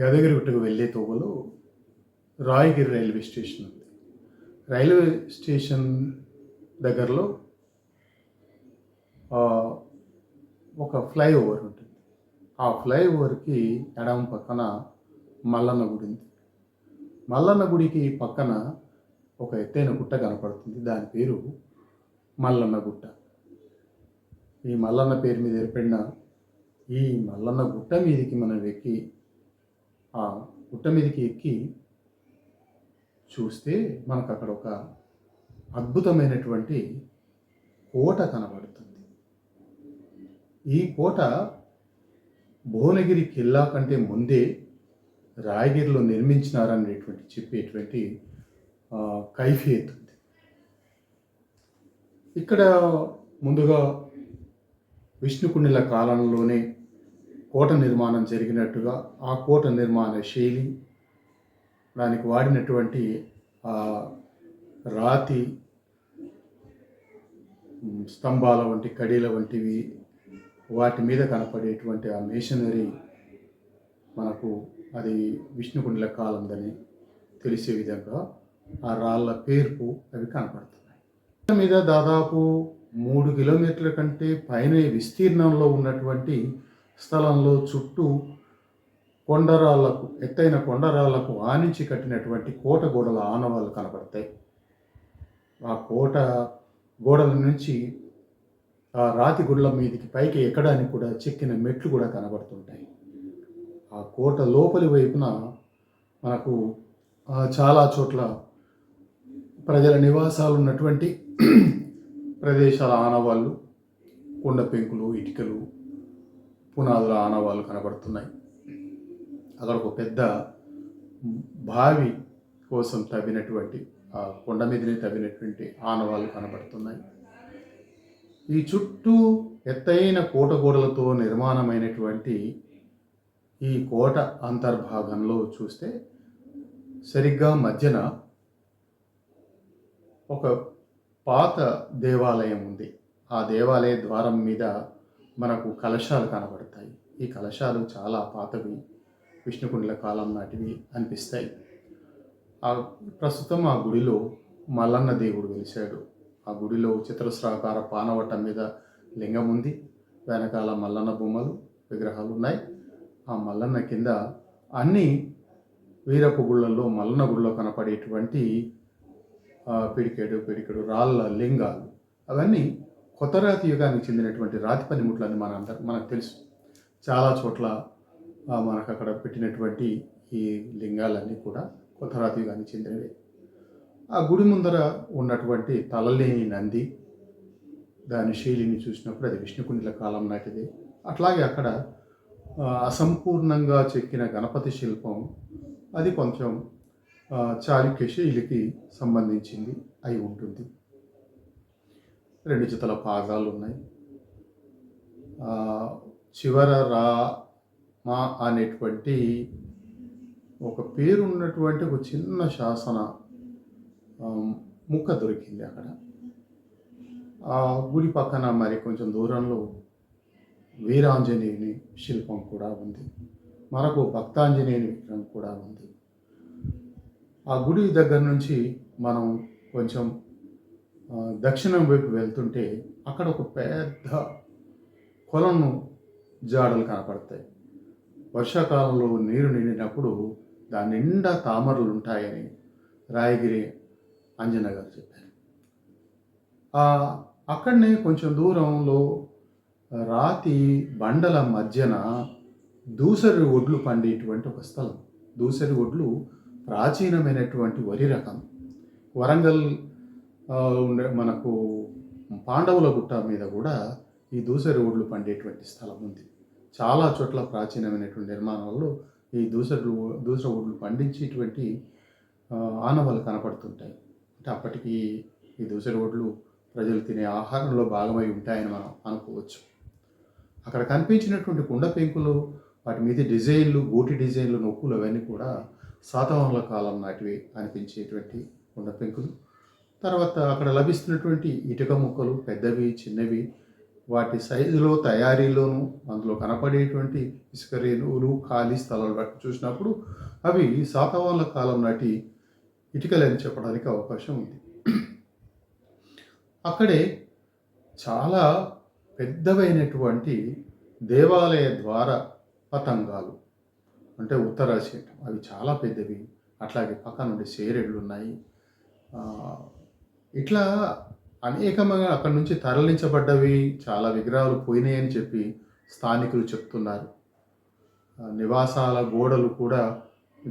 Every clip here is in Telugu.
యాదగిరిగుట్టకు వెళ్ళే తోవలో రాయగిరి రైల్వే స్టేషన్ ఉంది. రైల్వే స్టేషన్ దగ్గరలో ఒక ఫ్లైఓవర్ ఉంటుంది. ఆ ఫ్లైఓవర్కి ఎడమ పక్కన మల్లన్న గుడి ఉంది. మల్లన్న గుడికి పక్కన ఒక ఎత్తైన గుట్ట కనపడుతుంది. దాని పేరు మల్లన్న గుట్ట. ఈ మల్లన్న పేరు మీద ఏర్పడిన ఈ మల్లన్న గుట్ట మీదకి మనం ఎక్కి ఆ గుట్ట మీదకి ఎక్కి చూస్తే మనకు అక్కడ ఒక అద్భుతమైనటువంటి కోట కనబడుతుంది. ఈ కోట భువనగిరి కిల్లా కంటే ముందే రాయగిరిలో నిర్మించినారనేటువంటి చెప్పేటువంటి ఆ, కైఫియత్ ఉంది ఇక్కడ ముందుగా విష్ణుకుండిల కాలంలోనే కోట నిర్మాణం జరిగినట్టుగా ఆ కోట నిర్మాణ శైలి దానికి వాడినటువంటి ఆ రాతి స్తంభాల వంటి కడీల వంటివి వాటి మీద కనపడేటువంటి ఆ మేషనరీ మనకు అది విష్ణుకుండల కాలందని తెలిసే విధంగా ఆ రాళ్ళ పేర్పు అవి కనపడుతున్నాయి. మీద దాదాపు మూడు కిలోమీటర్ల కంటే పైన విస్తీర్ణంలో ఉన్నటువంటి స్థలంలో చుట్టూ కొండరాళ్ళకు ఎత్తైన కొండరాళ్ళకు ఆనించి కట్టినటువంటి కోట గోడల ఆనవాళ్ళు కనపడతాయి ఆ కోట గోడల నుంచి ఆ రాతి గుడ్ల మీదకి పైకి ఎక్కడానికి కూడా చెక్కిన మెట్లు కూడా కనబడుతుంటాయి. ఆ కోట లోపలి వైపున మనకు చాలా చోట్ల ప్రజల నివాసాలు ఉన్నటువంటి ప్రదేశాల ఆనవాళ్ళు కొండ పెంకులు ఇటుకలు పునాదుల ఆనవాళ్ళు కనబడుతున్నాయి. అక్కడ ఒక పెద్ద బావి కోసం తవ్వినటువంటి ఆ కొండ మీదనే తవ్వినటువంటి ఆనవాళ్ళు కనబడుతున్నాయి. ఈ చుట్టూ ఎత్తైన కోట గోడలతో నిర్మాణమైనటువంటి ఈ కోట అంతర్భాగంలో చూస్తే సరిగ్గా మధ్యన ఒక పాత దేవాలయం ఉంది. ఆ దేవాలయ ద్వారం మీద మనకు కలశాలు కనబడతాయి. ఈ కలశాలు చాలా పాతవి విష్ణుకుండల కాలం నాటివి అనిపిస్తాయి. ఆ ప్రస్తుతం ఆ గుడిలో మల్లన్న దేవుడు వెలిశాడు. ఆ గుడిలో చిత్రస్రాకార పానవటం మీద లింగం ఉంది. వెనకాల మల్లన్న బొమ్మలు విగ్రహాలు ఉన్నాయి. ఆ మల్లన్న కింద అన్ని వీరపు గుళ్ళల్లో మల్లన్న గుళ్ళలో కనపడేటువంటి పిడికెడు పిడికెడు రాళ్ళ లింగాలు అవన్నీ కొత్త రాతి యుగానికి చెందినటువంటి రాతి పనిముట్లు అని మన అందరు మనకు తెలుసు. చాలా చోట్ల మనకు అక్కడ పెట్టినటువంటి ఈ లింగాలన్నీ కూడా కొత్త రాతి యుగానికి చెందినవి. ఆ గుడి ముందర ఉన్నటువంటి తలలేని నంది దాని శైలిని చూసినప్పుడు అది విష్ణుకుండిల కాలం నాటిది. అట్లాగే అక్కడ అసంపూర్ణంగా చెక్కిన గణపతి శిల్పం అది కొంచెం ఆ, చాళుక్య శైలికి సంబంధించింది అయి ఉంటుంది. రెండు జతల పాదాలు ఉన్నాయి. చివర రా మా అనేటువంటి ఒక పేరు ఉన్నటువంటి ఒక చిన్న శాసన ముక్క దొరికింది అక్కడ. ఆ గుడి పక్కన మరి కొంచెం దూరంలో వీరాంజనేయుని శిల్పం కూడా ఉంది. మనకు భక్తాంజనేయుని విగ్రహం కూడా ఉంది. ఆ గుడి దగ్గర నుంచి మనం కొంచెం దక్షిణం వైపు వెళ్తుంటే అక్కడ ఒక పెద్ద కొలను జాడలు కనపడతాయి. వర్షాకాలంలో నీరు నిండినప్పుడు దాని నిండా తామరలు ఉంటాయని రాయగిరి అంజన గారు చెప్పారు. అక్కడనే కొంచెం దూరంలో రాతి బండల మధ్యన దూసరి ఒడ్లు పండేటువంటి ఒక స్థలం. దూసరి ఒడ్లు ప్రాచీనమైనటువంటి వరి రకం. వరంగల్ ఉండే మనకు పాండవుల గుట్ట మీద కూడా ఈ దూసరి ఒడ్లు పండేటువంటి స్థలం ఉంది. చాలా చోట్ల ప్రాచీనమైనటువంటి నిర్మాణాల్లో ఈ దూసరి దూసర ఒడ్లు పండించేటువంటి ఆ, ఆనవాళ్ళు కనపడుతుంటాయి. అంటే అప్పటికి ఈ దూసరి ఒడ్లు ప్రజలు తినే ఆహారంలో భాగమై ఉంటాయని మనం అనుకోవచ్చు. అక్కడ కనిపించినటువంటి కుండ పెంకులు వాటి మీద డిజైన్లు గోటి డిజైన్లు నొక్కులు అవన్నీ కూడా శాతవాహనుల కాలం నాటివి అనిపించేటువంటి కుండ పెంకులు. తర్వాత అక్కడ లభిస్తున్నటువంటి ఇటుక ముక్కలు పెద్దవి చిన్నవి వాటి సైజులో తయారీలోను అందులో కనపడేటువంటి ఇసుక రేణువులు ఖాళీ స్థలాలు బట్టి చూసినప్పుడు అవి శాతవాహనుల కాలం నాటి ఇటుకలని చెప్పడానికి అవకాశం ఉంది. అక్కడే చాలా పెద్దవైనటువంటి దేవాలయ ద్వార పతంగాలు అంటే ఉత్తరాశీటం అవి చాలా పెద్దవి. అట్లాగే పక్కన నుండి సేరెళ్ళు ఉన్నాయి. ఇట్లా అనేకమైన అక్కడి నుంచి తరలించబడ్డవి చాలా విగ్రహాలు పోయినాయని చెప్పి స్థానికులు చెప్తున్నారు. నివాసాల గోడలు కూడా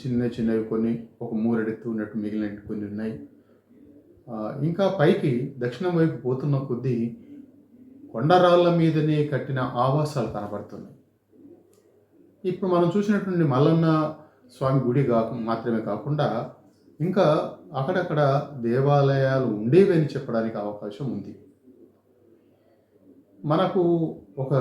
చిన్న చిన్నవి కొన్ని ఒక మూరెడెత్తు ఉన్నట్టు మిగిలిన కొన్ని ఉన్నాయి. ఇంకా పైకి దక్షిణం వైపు పోతున్న కొద్దీ కొండరాళ్ళ మీదనే కట్టిన ఆవాసాలు కనబడుతున్నాయి. ఇప్పుడు మనం చూసినటువంటి మల్లన్న స్వామి గుడి కా మాత్రమే కాకుండా ఇంకా అక్కడక్కడ దేవాలయాలు ఉండేవి అని చెప్పడానికి అవకాశం ఉంది. మనకు ఒక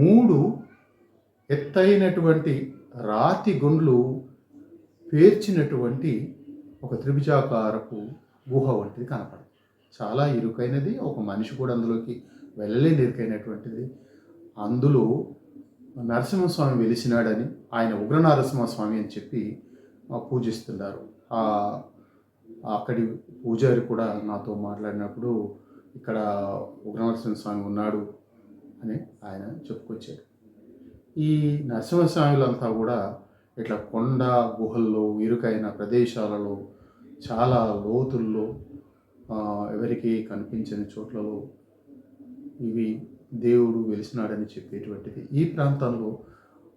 మూడు ఎత్తైనటువంటి రాతి గుండ్లు పేర్చినటువంటి ఒక త్రిభుజాకారపు గుహ వంటిది కనపడదు. చాలా ఇరుకైనది ఒక మనిషి కూడా అందులోకి వెళ్ళలేని ఇరుకైనటువంటిది. అందులో నరసింహస్వామి వెలిసినాడని ఆయన ఉగ్ర నరసింహస్వామి అని చెప్పి పూజిస్తున్నారు ఆ అక్కడి పూజారి కూడా నాతో మాట్లాడినప్పుడు ఇక్కడ ఉగ్రనరసింహ స్వామి ఉన్నాడు అని ఆయన చెప్పుకొచ్చారు. ఈ నరసింహస్వాములంతా కూడా ఇట్లా కొండ గుహల్లో ఇరుకైన ప్రదేశాలలో చాలా లోతుల్లో ఎవరికి కనిపించని చోట్లలో ఇవి దేవుడు వెలిసినాడని చెప్పేటువంటిది. ఈ ప్రాంతంలో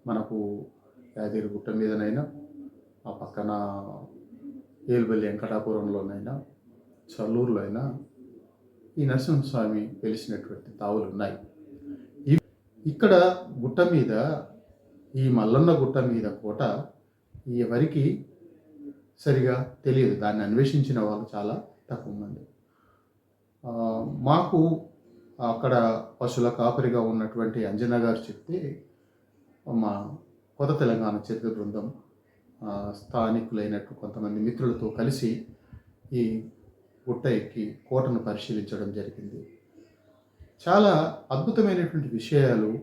మనకు యాదగిరి గుట్ట మీదనైనా ఆ పక్కన ఏలుబల్లి వెంకటాపురంలోనైనా చల్లూరులో అయినా ఈ నరసింహస్వామి వెలిసినటువంటి తావులు ఉన్నాయి. ఇక్కడ గుట్ట మీద ఈ మల్లన్న గుట్ట మీద కోట ఎవరికి సరిగా తెలియదు. దాన్ని అన్వేషించిన వాళ్ళు చాలా తక్కువ మంది. మాకు అక్కడ పశువుల కాపరిగా ఉన్నటువంటి అంజన గారు చెప్తే మా కొత్త తెలంగాణ చరిత్ర బృందం స్థానికులైనట్టు కొంతమంది మిత్రులతో కలిసి ఈ గుట్ట ఎక్కి కోటను పరిశీలించడం జరిగింది. చాలా అద్భుతమైనటువంటి విషయాలు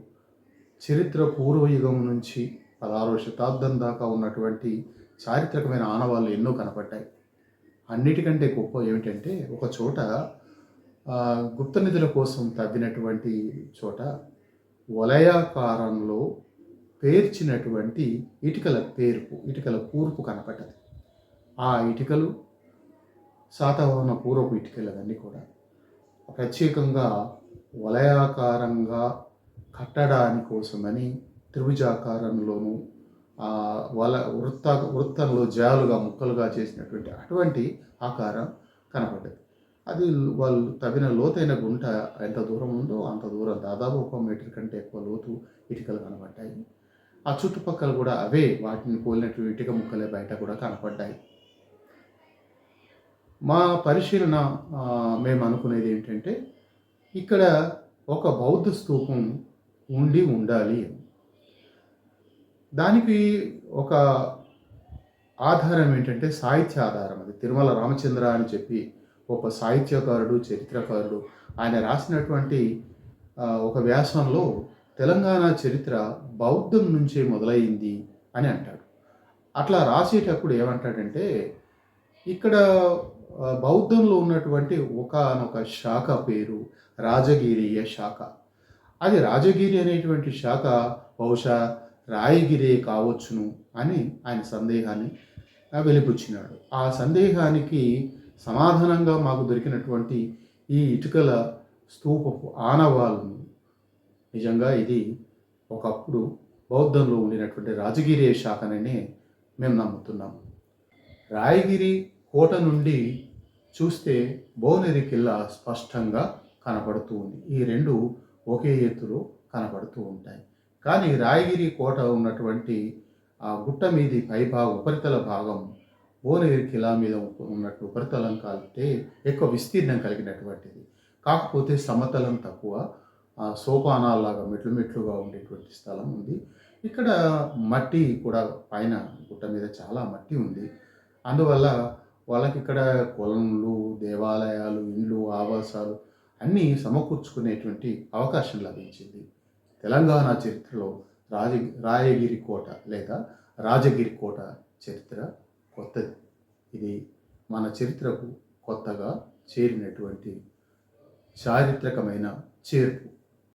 చరిత్ర పూర్వయుగం నుంచి పదహారవ శతాబ్దం దాకా ఉన్నటువంటి చారిత్రకమైన ఆనవాళ్ళు ఎన్నో కనపడ్డాయి. అన్నిటికంటే గొప్ప ఏమిటంటే ఒక చోట గుప్త నిధుల కోసం తవ్వినటువంటి చోట వలయాకారంలో పేర్చినటువంటి ఇటుకల పేర్పు ఇటుకల కూర్పు కనపడ్డది. ఆ ఇటుకలు శాతవాహన పూర్వపు ఇటుకలవన్నీ కూడా ప్రత్యేకంగా వలయాకారంగా కట్టడాని కోసమని త్రిభుజాకారంలోను ఆ వల వృత్త వృత్తంలో జాలుగా ముక్కలుగా చేసినటువంటి అటువంటి ఆకారం కనపడ్డది. అది వాళ్ళు తగిన లోతైన గుంట ఎంత దూరం ఉందో అంత దూరం దాదాపు ఒక మీటర్ కంటే ఎక్కువ లోతు ఇటుకలు కనపడ్డాయి ఆ చుట్టుపక్కల కూడా అవే వాటిని పోలినట్టు ఇటుక ముక్కలే బయట కూడా కనపడ్డాయి. మా పరిశీలన మేము అనుకునేది ఏంటంటే ఇక్కడ ఒక బౌద్ధ స్తూపం ఉండి ఉండాలి. దానికి ఒక ఆధారం ఏంటంటే సాహిత్య ఆధారం అది. తిరుమల రామచంద్ర అని చెప్పి ఒక సాహిత్యకారుడు చరిత్రకారుడు ఆయన రాసినటువంటి ఒక వ్యాసంలో తెలంగాణ చరిత్ర బౌద్ధం నుంచే మొదలైంది అని అంటాడు. అట్లా రాసేటప్పుడు ఏమంటాడంటే ఇక్కడ బౌద్ధంలో ఉన్నటువంటి ఒకనొక శాఖ పేరు రాజగిరియ శాఖ. అది రాజగిరి అనేటువంటి శాఖ బహుశా రాయగిరే కావచ్చును అని ఆయన సందేహాన్ని వెలిపుచ్చినాడు ఆ సందేహానికి సమాధానంగా మాకు దొరికినటువంటి ఈ ఇటుకల స్తూపపు ఆనవాళ్ళను నిజంగా ఇది ఒకప్పుడు బౌద్ధంలో ఉండినటువంటి రాజగిరి శాఖననే మేము నమ్ముతున్నాము. రాయగిరి కోట నుండి చూస్తే భువనగిరి కిల్లా స్పష్టంగా కనపడుతూ ఉంది. ఈ రెండు ఒకే ఎత్తులో కనపడుతూ ఉంటాయి. కానీ రాయగిరి కోట ఉన్నటువంటి ఆ గుట్ట మీది పైభాగం ఉపరితల భాగం భువనగిరి కిలా మీద ఉన్నట్టు ఉపరితలం కలిపితే ఎక్కువ విస్తీర్ణం కలిగినటువంటిది. కాకపోతే సమతలం తక్కువ సోపానాల్లాగా మెట్లు మెట్లుగా ఉండేటువంటి స్థలం ఉంది. ఇక్కడ మట్టి కూడా పైన గుట్ట మీద చాలా మట్టి ఉంది. అందువల్ల వాళ్ళకి ఇక్కడ కులంలు దేవాలయాలు ఇండ్లు ఆవాసాలు అన్నీ సమకూర్చుకునేటువంటి అవకాశం లభించింది. తెలంగాణ చరిత్రలో రాజ రాయగిరి కోట లేదా రాజగిరి కోట చరిత్ర కొత్తది. ఇది మన చరిత్రకు కొత్తగా చేరినటువంటి చారిత్రకమైన చేర్పు.